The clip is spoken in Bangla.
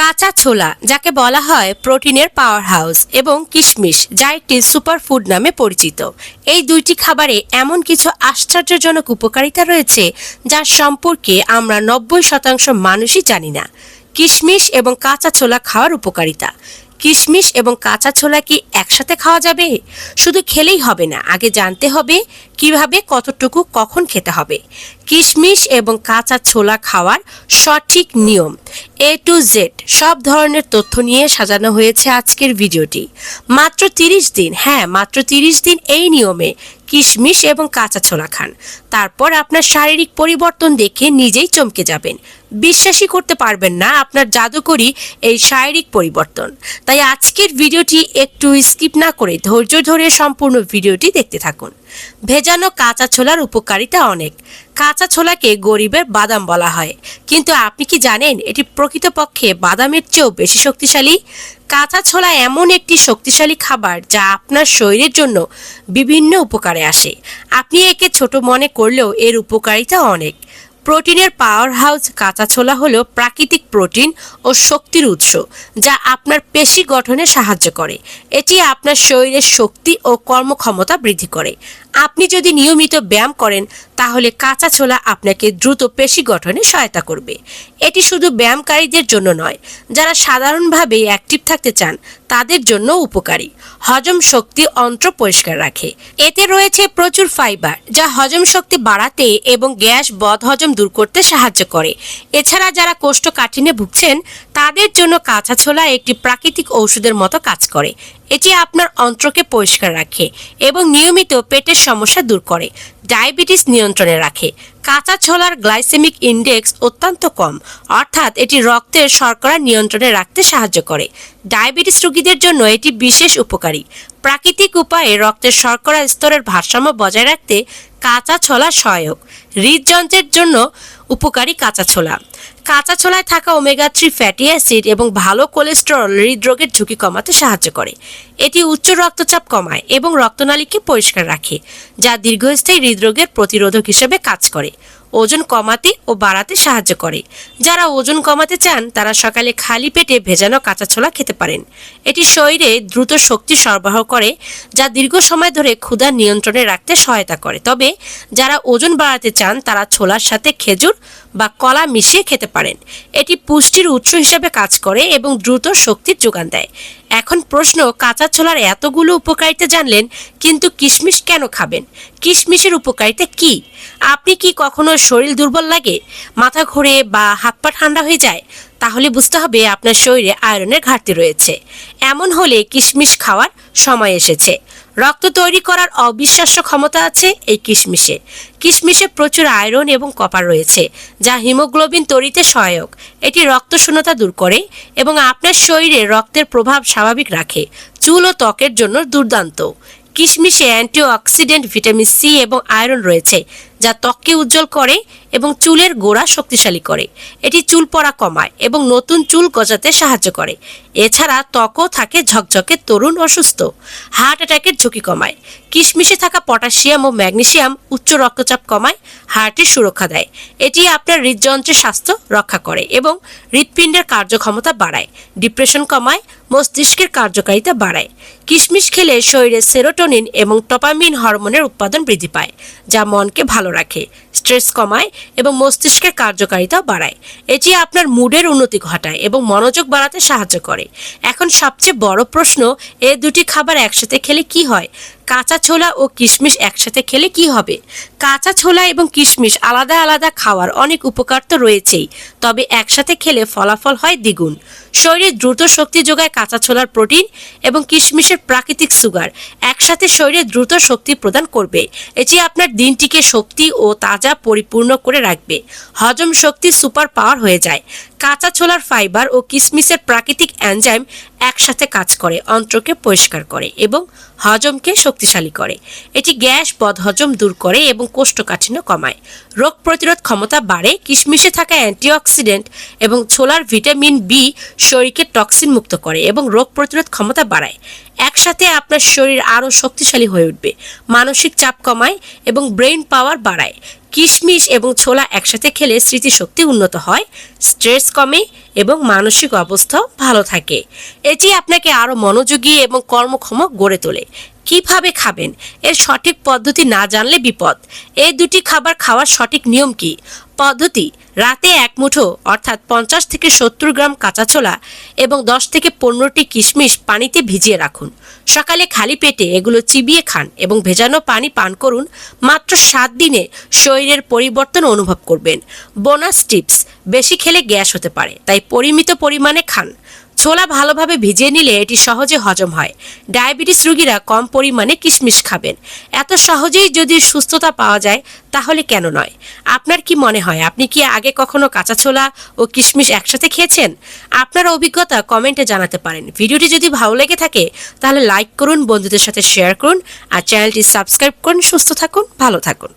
কাঁচা ছোলা, যাকে বলা হয় প্রোটিনের পাওয়ার হাউস এবং কিশমিশ, যা একটি সুপারফুড নামে পরিচিত। এই দুইটি খাবারে এমন কিছু আশ্চর্যজনক উপকারিতা রয়েছে যার সম্পর্কে আমরা নব্বই শতাংশ মানুষই জানি না। কিশমিশ এবং কাঁচা ছোলা খাওয়ার উপকারিতা। কিশমিশ এবং কাঁচা ছোলা কি একসাথে খাওয়া যাবে? শুধু খেলেই হবে না, আগে জানতে হবে কীভাবে, কতটুকু, কখন খেতে হবে। কিশমিশ এবং কাঁচা ছোলা খাওয়ার সঠিক নিয়ম এ টু জেড সব ধরনের তথ্য নিয়ে সাজানো হয়েছে আজকের ভিডিওটি। মাত্র তিরিশ দিন হ্যাঁ মাত্র তিরিশ দিন এই নিয়মে কিশমিশ এবং কাঁচা ছোলা খান। তারপর আপনার শারীরিক পরিবর্তন দেখে নিজেই চমকে যাবেন। বিশ্বাসই করতে পারবেন না আপনার জাদুকরি এই শারীরিক পরিবর্তন। তাই আজকের ভিডিওটি একটু স্কিপ না করে ধৈর্য ধরে সম্পূর্ণ ভিডিওটি দেখতে থাকুন। ভেজানো কাঁচা ছোলার উপকারিতা অনেক। কাঁচা ছোলাকে গরিবের বাদাম বলা হয়। কিন্তু আপনি কি জানেন এটি প্রকৃতপক্ষে বাদামের চেয়েও বেশি শক্তিশালী? কাঁচা ছোলা এমন একটি শক্তিশালী খাবার যা আপনার শরীরের জন্য বিভিন্ন উপকারে আসে। আপনি একে ছোট মনে করলেও এর উপকারিতা অনেক। প্রোটিনের পাওয়ার হাউস কাঁচা ছোলা হলো প্রাকৃতিক প্রোটিন ও শক্তির উৎস, যা আপনার পেশি গঠনে সাহায্য করে। এটি আপনার শরীরের শক্তি ও কর্মক্ষমতা বৃদ্ধি করে। আপনি যদি নিয়মিত ব্যায়াম করেন, তাহলে কাঁচা ছোলা আপনাকে দ্রুত পেশি গঠনে সহায়তা করবে। এটি শুধু ব্যায়ামকারীদের জন্য নয়, যারা সাধারণভাবে অ্যাক্টিভ থাকতে চান, তাদের জন্য উপকারী। হজম শক্তি অন্ত্র পরিষ্কার রাখে। এতে রয়েছে প্রচুর ফাইবার, যা হজম শক্তি বাড়াতে এবং গ্যাস বদ হজম দূর করতে সাহায্য করে। এছাড়া যারা কোষ্ঠকাঠিন্যে ভুগছেন, তাদের জন্য কাঁচা ছোলা একটি প্রাকৃতিক ঔষধের মতো কাজ করে। এটি আপনার অন্ত্রকে পরিষ্কার রাখে এবং নিয়মিত পেটের সমস্যা দূর করে, ডায়াবেটিস নিয়ন্ত্রণে রাখে। কাঁচা ছোলার গ্লাইসেমিক ইন্ডেক্স অত্যন্ত কম, অর্থাৎ এটি রক্তের শর্করা নিয়ন্ত্রণে রাখতে সাহায্য করে। ডায়াবেটিস রোগীদের জন্য এটি বিশেষ উপকারী। প্রাকৃতিক উপায়ে রক্তের শর্করা স্তরের ভারসাম্য বজায় রাখতে কাঁচা ছোলা সহায়ক। হৃদযন্ত্রের জন্য উপকারী কাঁচা ছোলা। কাঁচা ছোলায় থাকা ওমেগা থ্রি ফ্যাটি অ্যাসিড এবং ভালো কোলেস্টেরল হৃদরোগের ঝুঁকি কমাতে সাহায্য করে। এটি উচ্চ রক্তচাপ কমায় এবং রক্তনালীকে পরিষ্কার রাখে, যা দীর্ঘস্থায়ী হৃদরোগের প্রতিরোধক হিসেবে কাজ করে, ওজন কমাতে ও বাড়াতে সাহায্য করে। যারা ওজন কমাতে চান, তারা সকালে খালি পেটে ভেজানো কাঁচা ছোলা খেতে পারেন। এটি শরীরে দ্রুত শক্তি সরবরাহ করে, যা দীর্ঘ সময় ধরে ক্ষুধা নিয়ন্ত্রণে রাখতে সহায়তা করে। তবে, যারা ওজন বাড়াতে চান, তারা ছোলার সাথে খেজুর বা কলা মিশিয়ে খেতে পারেন। এটি পুষ্টির উৎস হিসেবে কাজ করে এবং দ্রুত শক্তির যোগান দেয়। এখন প্রশ্ন, কাঁচা ছোলার এতগুলো উপকারিতা জানলেন, কিন্তু কিশমিশ কেন খাবেন? কিশমিশের উপকারিতা কি? আপনি কি কখনো শরীর দুর্বল লাগে? মাথা ঘোরে বা হাত পা ঠান্ডা হয়ে যায়? তাহলে বুঝতে হবে আপনার শরীরে আয়রনের ঘাটতি রয়েছে। এমন হলে কিশমিশ খাওয়ার সময় এসেছে। রক্ত তৈরি করার অবিশ্বাস্য ক্ষমতা আছে এই কিশমিশে। কিশমিশে প্রচুর আয়রন এবং কপার রয়েছে, যা হিমোগ্লোবিন তৈরিতে সহায়ক। এটি রক্ত শূন্যতা দূর করে এবং আপনার শরীরে রক্তের প্রভাব স্বাভাবিক রাখে, চুল ও ত্বকের জন্য দুর্দান্ত। কিশমিশে অ্যান্টিঅক্সিডেন্ট ভিটামিন সি এবং আয়রন রয়েছে যা ত্বককে উজ্জ্বল করে এবং চুলের গোড়া শক্তিশালী করে। এটি চুল পড়া কমায় এবং নতুন চুল গজাতে সাহায্য করে। এছাড়া ত্বকও থাকে ঝকঝকে, তরুণ ও সুস্থ হার্ট অ্যাটাকের ঝুঁকি কমায়। কিশমিশে থাকা পটাশিয়াম ও ম্যাগনেসিয়াম উচ্চ রক্তচাপ কমায়, হার্টের সুরক্ষা দেয়। এটি আপনার হৃদযন্ত্রের স্বাস্থ্য রক্ষা করে এবং হৃৎপিণ্ডের কার্যক্ষমতা বাড়ায়। ডিপ্রেশন কমায়, মস্তিষ্কের কার্যকারিতা বাড়ায়। কিশমিশ খেলে শরীরে সেরোটোনিন এবং টপামিন হরমোনের উৎপাদন বৃদ্ধি পায়, যা মনকে ভালো রাখে স্ট্রেস কমায় এবং মস্তিষ্কের কার্যকারিতা বাড়ায়। এটি আপনার মুডের উন্নতি ঘটায় এবং মনোযোগ বাড়াতে সাহায্য করে। এখন সবচেয়ে বড় প্রশ্ন, এ দুটি খাবার একসাথে খেলে কি হয়? কাঁচা ছোলা ও কিশমিশ একসাথে খেলে কি হবে? কাঁচা ছোলা এবং কিশমিশ আলাদা আলাদা খাওয়ার অনেক উপকার তো রয়েছেই, তবে একসাথে খেলে ফলাফল হয় দ্বিগুণ। শরীরে দ্রুত শক্তি যোগায় কাঁচা ছোলার প্রোটিন এবং কিশমিশের প্রাকৃতিক সুগার একসাথে শরীরে দ্রুত শক্তি প্রদান করবে। এটি আপনার দিনটিকে শক্তি ও তাজা পরিপূর্ণ করে রাখবে। হজম শক্তি সুপার পাওয়ার হয়ে যায়। কাঁচা ছোলার ফাইবার ও কিশমিশের প্রাকৃতিক অ্যানজাইম একসাথে কাজ করে, অন্ত্রকে পরিষ্কার করে এবং হজমকে শক্তিশালী করে। এটি গ্যাস বদহজম দূর করে এবং কোষ্ঠকাঠিন্য কমায়। রোগ প্রতিরোধ ক্ষমতা বাড়ে কিশমিশে থাকা অ্যান্টিঅক্সিডেন্ট এবং ছোলার ভিটামিন বি শরীরকে টক্সিন মুক্ত করে এবং রোগ প্রতিরোধ ক্ষমতা বাড়ায়। একসাথে আপনার শরীর আরও শক্তিশালী হয়ে উঠবে, মানসিক চাপ কমায় এবং ব্রেন পাওয়ার বাড়ায়। কিশমিশ এবং ছোলা একসাথে খেলে স্মৃতিশক্তি উন্নত হয়, স্ট্রেস কমে এবং মানসিক অবস্থাও ভালো থাকে। এটি আপনাকে আরও মনোযোগী এবং কর্মক্ষম গড়ে তোলে। কীভাবে খাবেন? এর সঠিক পদ্ধতি না জানলে বিপদ। এই দুটি খাবার খাওয়ার সঠিক নিয়ম কি? পদ্ধতি, রাতে এক মুঠো, অর্থাৎ পঞ্চাশ থেকে সত্তর গ্রাম কাঁচা ছোলা এবং দশ থেকে পনেরোটি কিশমিশ পানিতে ভিজিয়ে রাখুন। সকালে খালি পেটে এগুলো চিবিয়ে খান এবং ভেজানো পানি পান করুন। মাত্র সাত দিনে শরীরের পরিবর্তন অনুভব করবেন। বোনাস টিপস, বেশি খেলে গ্যাস হতে পারে, তাই পরিমিত পরিমাণে খান। ছোলা ভালোভাবে ভিজিয়ে নিলে এটি সহজে হজম হয়। ডায়াবেটিস রোগীরা কম পরিমাণে কিশমিশ খাবেন। এত সহজেই যদি সুস্থতা পাওয়া যায়, তাহলে কেন নয়? আপনার কি মনে হয়, আপনি কি আগে কখনো কাঁচা ছোলা ও কিশমিশ একসাথে খেয়েছেন? আপনার অভিজ্ঞতা কমেন্টে জানাতে পারেন। ভিডিওটি যদি ভালো লেগে থাকে, তাহলে লাইক করুন, বন্ধুদের সাথে শেয়ার করুন, আর চ্যানেলটি সাবস্ক্রাইব করুন, সুস্থ থাকুন, ভালো থাকুন।